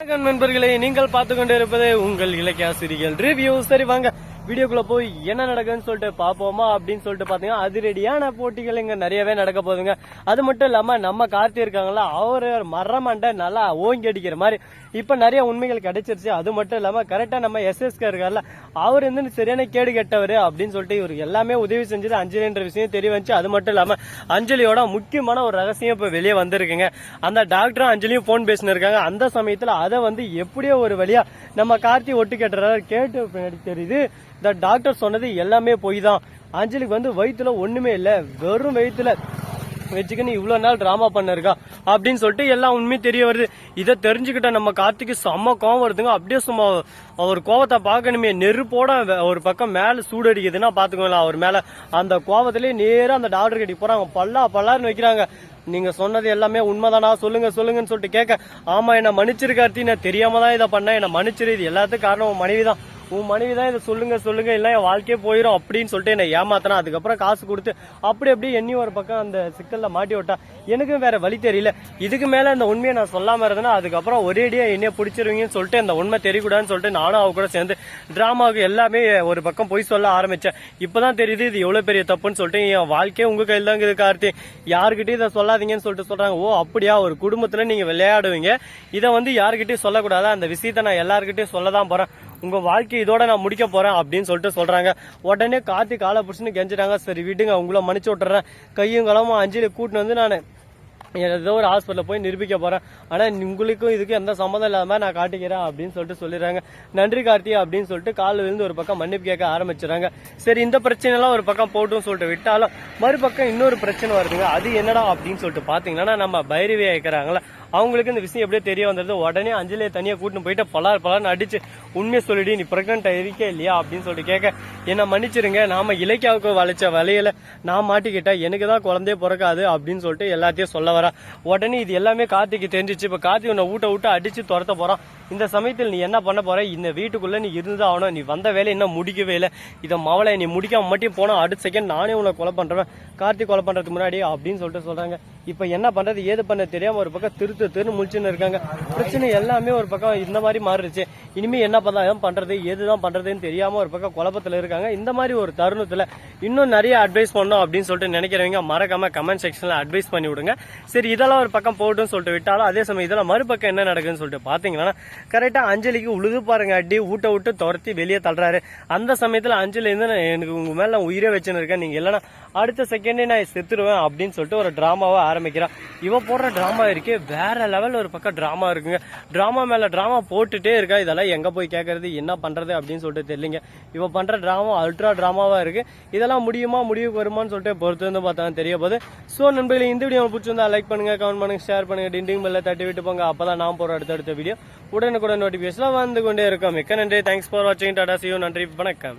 வணக்கம் நண்பர்களே நீங்கள் பார்த்து கொண்டு இருப்பது உங்கள் இலக்கியாசிரியர்கள் ரிவ்யூ. சரி வாங்க. வீடியோக்குள்ள போய் என்ன நடக்குதுன்னு சொல்லிட்டு பாப்போமா அப்படின்னு சொல்லிட்டு பாத்தீங்கன்னா அதிரடியான போட்டிகள் இங்க நிறையவே நடக்க போகுதுங்க. அது மட்டும் இல்லாம நம்ம கார்த்தி இருக்காங்களா அவர் மரமண்டை நல்லா ஓங்கி அடிக்கிற மாதிரி. இப்ப நிறைய உண்மைகள் கிடைச்சிருச்சு. அது மட்டும் இல்லாம கரெக்டா நம்ம எஸ்எஸ்கே இருக்கார்ல அவர் வந்து சரியான கேடு கெட்டவர் அப்படின்னு சொல்லிட்டு இவர் எல்லாமே உதவி செஞ்சது அஞ்சலின்ற விஷயம் தெரிய வந்துச்சு. அது மட்டும் இல்லாம அஞ்சலியோட முக்கியமான ஒரு ரகசியம் இப்ப வெளியே வந்திருக்குங்க. அந்த டாக்டரும் அஞ்சலியும் போன் பேசினு இருக்காங்க அந்த சமயத்துல அதை வந்து எப்படியோ ஒரு வழியா நம்ம கார்த்தி ஒட்டு கேட்டுறாரு. கேட்டு பின்னாடி தெரியுது இந்த டாக்டர் சொன்னது எல்லாமே பொய் தான் அஞ்சலிக்கு வந்து வயிற்றுல ஒண்ணுமே இல்ல. வெறும் வயிற்றுல வச்சுக்கின்னு இவ்வளவு நாள் டிராமா பண்ணிருக்கா? அப்படின்னு சொல்லிட்டு எல்லாம் உண்மையும் தெரிய வருது. இதை தெரிஞ்சுக்கிட்ட நம்ம கார்த்திக்கு செம்ம கோவம் வருதுங்க. அப்படியே சும்மா அவர் கோவத்தை பார்க்கணுமே. நெருப்போட ஒரு பக்கம் மேல சூடு அடிக்குதுன்னா பார்த்துக்கோங்களேன் அவர் மேல. அந்த கோவத்திலேயே நேராக அந்த டாக்டர் கட்டி போறாங்க. பல்லா பல்லான்னு வைக்கிறாங்க. நீங்க சொன்னது எல்லாமே உண்மைதானா? சொல்லுங்க சொல்லுங்கன்னு சொல்லிட்டு கேட்க ஆமா என்ன மன்னிச்சிரு நான் தெரியாம தான் இதை பண்ணேன். என்ன மன்னிச்சிரு. இது எல்லாத்துக்கும் காரணம் மனைவி தான் உன் மனைவி தான் இதை சொல்லுங்க சொல்லுங்க இல்லை என் வாழ்க்கையே போயிடும் அப்படின்னு சொல்லிட்டு என்னை ஏமாத்தினா அதுக்கப்புறம் காசு கொடுத்து அப்படி அப்படியே எண்ணி ஒரு பக்கம் அந்த சிக்கலில் மாட்டி விட்டா எனக்கும் வேற வழி தெரியல. இதுக்கு மேலே இந்த உண்மையை நான் சொல்லாமல் இருந்தேன்னா அதுக்கப்புறம் ஒரேடியாக என்னைய பிடிச்சிருவீங்கன்னு சொல்லிட்டு அந்த உண்மை தெரியக்கூடாதுன்னு சொல்லிட்டு நானும் அவ கூட சேர்ந்து டிராமாவுக்கு எல்லாமே ஒரு பக்கம் பொய் சொல்ல ஆரம்பித்தேன் இப்போ தான் தெரியுது இது எவ்வளோ பெரிய தப்புன்னு சொல்லிட்டு என் வாழ்க்கையே உங்கள் கையில் தான் இருக்குது கார்த்தி. யாருக்கிட்டையும் இதை சொல்லாதீங்கன்னு சொல்லிட்டு சொல்கிறாங்க ஓ அப்படியா? ஒரு குடும்பத்தில் நீங்கள் விளையாடுவீங்க. இதை வந்து யாருக்கிட்டையும் சொல்லக்கூடாது. அந்த விஷயத்தை நான் எல்லாருக்கிட்டையும் சொல்ல தான் போகிறேன் உங்க வாழ்க்கை இதோட நான் முடிக்க போறேன் அப்படின்னு சொல்லிட்டு சொல்றாங்க. உடனே கார்த்திக் காலை பிடிச்சுன்னு கெஞ்சிட்டாங்க. சரி விடுங்க. உங்களை மன்னிச்சு விட்டுறேன். கையும் களமும் அஞ்சலி கூட்டின்னு வந்து நான் ஏதோ ஒரு ஹாஸ்பிட்டலில் போய் நிரூபிக்க போறேன். ஆனா உங்களுக்கும் இதுக்கும் எந்த சம்மந்தம் இல்லாம நான் காட்டிக்கிறேன் அப்படின்னு சொல்லிட்டு சொல்லிடுறாங்க. நன்றி கார்த்தி அப்படின்னு சொல்லிட்டு காலில் விழுந்து ஒரு பக்கம் மன்னிப்பு கேட்க ஆரம்பிச்சுறாங்க. சரி இந்த பிரச்சனை எல்லாம் ஒரு பக்கம் போட்டும் சொல்லிட்டு விட்டாலும் மறுபக்கம் இன்னொரு பிரச்சனை வருதுங்க. அது என்னடா அப்படின்னு சொல்லிட்டு பாத்தீங்கன்னா நம்ம பைரவியா இருக்கிறாங்களா அவங்களுக்கு இந்த விஷயம் எப்படியோ தெரிய வந்தது. உடனே அஞ்சலியை தனியாக கூட்டின்னு போயிட்டு பலார் பலார்னு அடிச்சு உண்மையை சொல்லிடி நீ பிரெக்னென்ட் இருக்கே இல்லையா? அப்படின்னு சொல்லிட்டு கேட்க என்ன மன்னிச்சிருங்க. நாம இலக்கியாவுக்கு வளைச்ச வலையில நான் மாட்டிக்கிட்டேன். எனக்கு தான் குழந்தைய பிறக்காது அப்படின்னு சொல்லிட்டு எல்லாத்தையும் சொல்ல வரா. உடனே இது எல்லாமே கார்த்திக்கு தெரிஞ்சிச்சு. இப்போ கார்த்தி உன்னை ஊட்ட விட்டு அடிச்சு துரத்த போறான். இந்த சமயத்தில் நீ என்ன பண்ண போற? இந்த வீட்டுக்குள்ள நீ இருந்துதான் ஆகணும். நீ வந்த வேலை இன்னும் முடிக்கவே இல்லை. இதை மவளை நீ முடிக்காம மட்டும் போனா அடுத்த செகண்ட் நானே உன்னை கொலை பண்றேன் கார்த்திக் கொலை பண்றதுக்கு முன்னாடி அப்படின்னு சொல்லிட்டு சொல்றாங்க. இப்ப என்ன பண்றது ஏது பண்ண தெரியாம ஒரு பக்கம் திருத்து திரு முழிச்சுன்னு இருக்காங்க. பிரச்சனை எல்லாமே ஒரு பக்கம் இந்த மாதிரி மாறிடுச்சு. இனிமே என்ன பண்ணலாம் பண்றது ஏதுதான் பண்றதுன்னு தெரியாம ஒரு பக்கம் குழப்பத்துல இருக்காங்க. இந்த மாதிரி ஒரு தருணத்துல இன்னும் நிறைய அட்வைஸ் பண்ணோம் அப்படின்னு சொல்லிட்டு நினைக்கிறவங்க மறக்காம கமெண்ட் செக்ஷன்ல அட்வைஸ் பண்ணி விடுங்க. சரி இதெல்லாம் ஒரு பக்கம் போட்டுன்னு சொல்லிட்டு விட்டாலும் அதே சமயம் இதெல்லாம் மறுபக்கம் என்ன நடக்குதுன்னு சொல்லிட்டு பாத்தீங்கன்னா கரெக்டா அஞ்சலிக்கு உழுது பாருங்க அடி ஊட்ட விட்டு துரத்தி வெளியே தள்ளுறாரு. அந்த சமயத்துல அஞ்சலி இருந்து நான் எனக்கு உங்க மேல உயிரே வச்சுன்னு இருக்கேன். நீங்க இல்லைன்னா அடுத்த செகண்டே நான் செத்துருவேன் அப்படின்னு சொல்லிட்டு ஒரு டிராமாவை ஆரம்பிக்கிறான். இவ போடுற டிராமா இருக்கே வேற லெவல் ஒரு பக்கம் டிராமா இருக்குங்க. ட்ராமா மேல டிராமா போட்டுட்டே இருக்கா இதெல்லாம் எங்க போய் கேட்கறது என்ன பண்றது அப்படின்னு சொல்லிட்டு தெரியலிங்க. இவன் பண்ற டிராமா அல்ட்ரா டிராமாவா இருக்கு. இதெல்லாம் முடியுமா முடிவுக்கு வருமான்னு சொல்லிட்டு பொறுத்து வந்து பார்த்தா தெரிய போகுது. ஸோ நண்பர்களே இந்த வீடியோ பிடிச்சிருந்தா லைக் பண்ணுங்க கமெண்ட் பண்ணுங்க ஷேர் பண்ணுங்க டிண்டிங் பெல்ல தட்டி விட்டு போங்க. அப்பதான் நான் போற அடுத்தடுத்த வீடியோ. உடனுக்குடன் நோட்டிபிகேஷன் வந்து கொண்டே இருக்கும். மிக்க நன்றி. தேங்க்ஸ் ஃபார் வாட்சிங் டாடா சியூ நன்றி. வணக்கம்.